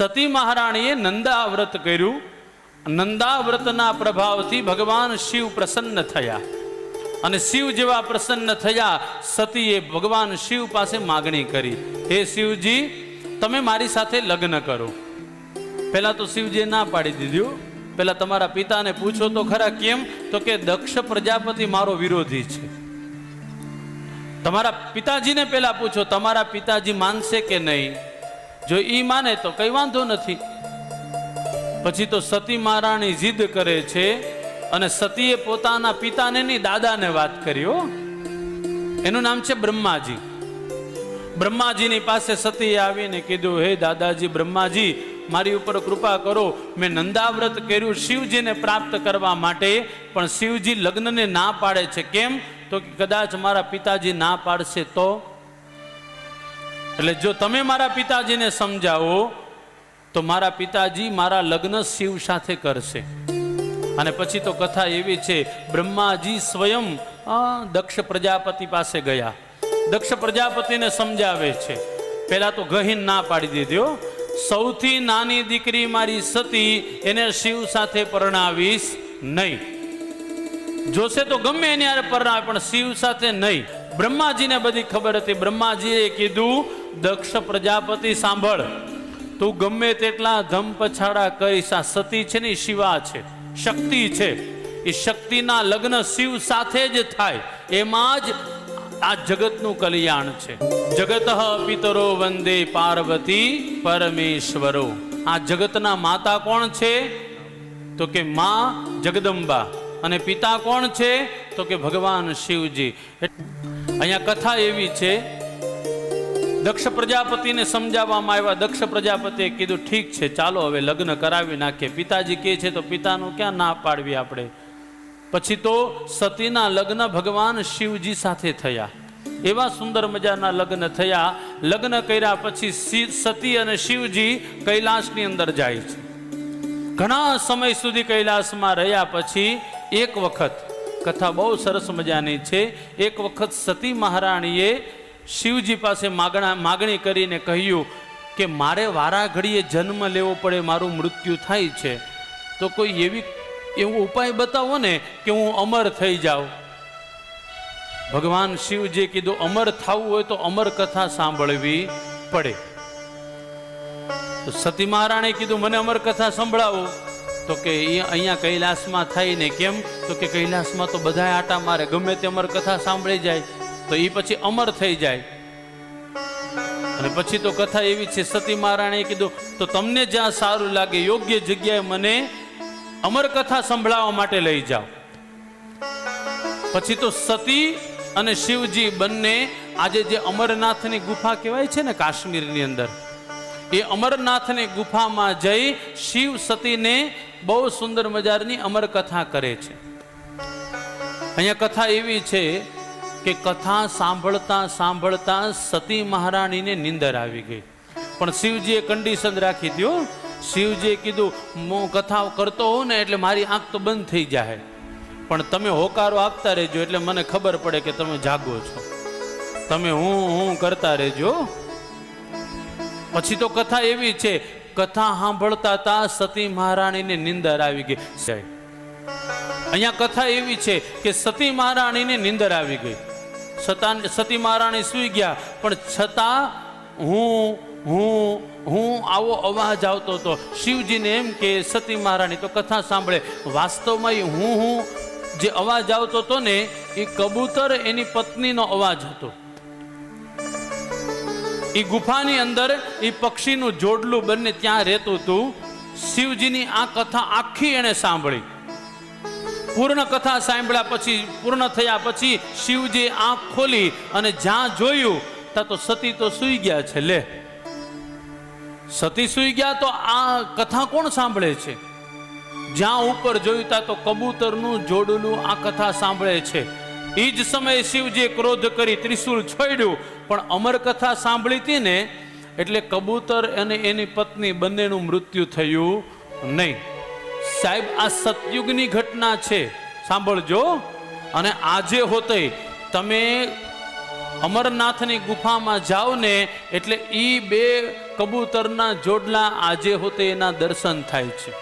સતી મહારાણીએ નંદાવ્રત કર્યું. નંદાવ્રતના પ્રભાવથી ભગવાન શિવ પ્રસન્ન થયા. અને શિવ જેવા પ્રસન્ન થયા, સતીએ ભગવાન શિવ પાસે માગણી કરી. હે શિવજી, તમે મારી સાથે લગ્ન કરો. પહેલાં તો શિવજીએ ના પાડી દીધું. પહેલાં તમારા પિતાને પૂછો તો ખરા કેમ? તો કે દક્ષ પ્રજાપતિ મારો વિરોધી છે. તમારા પિતાજીને પહેલાં પૂછો, તમારા પિતાજી માનશે કે નહીં? જો ઈ માને તો કઈ વાંધો નથી. પછી તો સતી મહારાણી જીદ કરે છે અને સતીએ પોતાના પિતાને નહીં દાદાને વાત કરી, હો. એનું નામ છે બ્રહ્માજી. બ્રહ્માજીની પાસે સતીએ આવીને કીધું, હે દાદાજી, બ્રહ્માજી, મારી ઉપર કૃપા કરો. મેં નંદાવ્રત કર્યું શિવજીને પ્રાપ્ત કરવા માટે, પણ શિવજી લગ્નને ના પાડે છે. કેમ? તો કદાચ મારા પિતાજી ના પાડશે તો એટલે જો તમે મારા પિતાજીને સમજાવો, તો મારા પિતાજી મારા લગ્ન શિવ સાથે કરશે. અને પછી તો કથા એવી છે, બ્રહ્માજી સ્વયં દક્ષ પ્રજાપતિ પાસે ગયા. દક્ષ પ્રજાપતિને સમજાવે છે. પહેલાં તો ગહીન ના પાડી દીધો. સૌથી નાની દીકરી મારી સતી, એને શિવ સાથે પરણાવીશ નહીં. જોશે તો ગમે એની પરણાવે, પણ શિવ સાથે નહીં. બ્રહ્માજીને બધી ખબર હતી. બ્રહ્માજીએ કીધું, દક્ષ પ્રજાપતિ, સાંભળ. તું ગમે તેટલા ધમ પછાડા કરીશ, આ સતી છે ને શિવા છે. શક્તિ છે. એ શક્તિના લગ્ન શિવ સાથે જ થાય. એમાં જ આ જગતનું કલ્યાણ છે. જગત પિતરો વંદે પાર્વતી પરમેશ્વરો. આ જગતના માતા કોણ છે? તો કે મા જગદંબા. અને પિતા કોણ છે? તો કે ભગવાન શિવજી. અહીંયા કથા એવી છે, દક્ષ પ્રજાપતિને સમજાવવામાં આવ્યા. દક્ષ પ્રજાપતિએ કીધું, ઠીક છે, ચાલો હવે લગ્ન કરાવી નાખીએ. પિતાજી કહે છે, તો પિતાનું ક્યાં ના પાડવી આપણે? પછી તો સતીના લગ્ન ભગવાન શિવજી સાથે થયા. એવા સુંદર મજાના લગ્ન થયા. લગ્ન કર્યા પછી સતી અને શિવજી કૈલાસની અંદર જાય છે. ઘણા સમય સુધી કૈલાસમાં રહ્યા પછી એક વખત કથા બહુ સરસ મજાની છે. એક વખત સતી મહારાણીએ શિવજી પાસે માગણા, માગણી કરીને કહ્યું કે મારે વારા ઘડીએ જન્મ લેવો પડે, મારું મૃત્યુ થાય છે. તો કોઈ એવી, એવો ઉપાય બતાવો ને કે હું અમર થઈ જાઉં. ભગવાન શિવજીએ કીધું, અમર થવું હોય તો અમર કથા સાંભળવી પડે. સતી મહારાણીએ કીધું, મને અમર કથા સંભળાવો. તો કે અહીંયા કૈલાસમાં થાય ને કેમ? તો કે કૈલાસમાં તો બધા આટા મારે. ગમે તે અમર કથા સાંભળી જાય, તો એ પછી અમર થઈ જાય. અને પછી તો કથા એવી છે, સતી મહારાણીએ કીધું, તો તમને જ્યાં સારું લાગે, યોગ્ય જગ્યાએ મને અમર કથા સંભળાવવા માટે લઈ જાઓ. પછી તો સતી અને શિવજી બંને આજે જે અમરનાથની ગુફા કહેવાય છે ને કાશ્મીરની અંદર, એ અમરનાથની ગુફામાં જઈ શિવ સતીને બહુ સુંદર મજાની અમર કથા કરે છે. અહીંયા કથા એવી છે કે કથા સાંભળતા સાંભળતા સતી મહારાણીને નીંદર આવી ગઈ. પણ શિવજીએ કન્ડિશન રાખી હતી શિવજીએ કીધું, હું કથા કરતો હોઉં ને એટલે મારી આંખ તો બંધ થઈ જાય પણ તમે હોકારો આપતા રહેજો એટલે મને ખબર પડે કે તમે જાગો છો. તમે હું હું કરતા રહેજો. પછી તો કથા એવી છે કથા સાંભળતા હતા સતી મહારાણીને નિંદર આવી ગઈ. સાહેબ અહીંયા કથા એવી છે કે સતી મહારાણીને નિંદર આવી ગઈ. સતા સતી મહારાણી સૂઈ ગયા, પણ છતાં હું હું હું આવો અવાજ આવતો હતો. શિવજીને એમ કે, સતી મહારાણી, તો કથા સાંભળે. વાસ્તવમાં હું હું જે અવાજ આવતો હતો ને, એ કબૂતર એની પત્નીનો અવાજ હતો. એ ગુફાની અંદર એ પક્ષીનું જોડલું બંને ત્યાં રહેતું હતું શિવજીની આ કથા આખી એણે સાંભળી. પૂર્ણ કથા સાંભળ્યા પછી, પૂર્ણ થયા પછી શિવજી આંખ ખોલી અને જ્યાં જોયું, ત્યાં તો સતી તો સૂઈ ગયા છે, લે. સતી સૂઈ ગયા તો આ કથા કોણ સાંભળે છે? જ્યાં ઉપર જોયું ત્યાં તો કબૂતરનું જોડલું આ કથા સાંભળે છે. એ જ સમયે શિવજીએ ક્રોધ કરી ત્રિશુલ છોડ્યું. પણ અમર કથા સાંભળી હતી ને, એટલે કબૂતર અને એની પત્ની બંનેનું મૃત્યુ થયું નહીં. સાહેબ, આ સતયુગની ઘટના છે. સાંભળજો. અને આજે હોતે તમે અમરનાથની ગુફામાં જાઓ ને, એટલે એ બે કબૂતરના જોડલા આજે હોતે એના દર્શન થાય છે.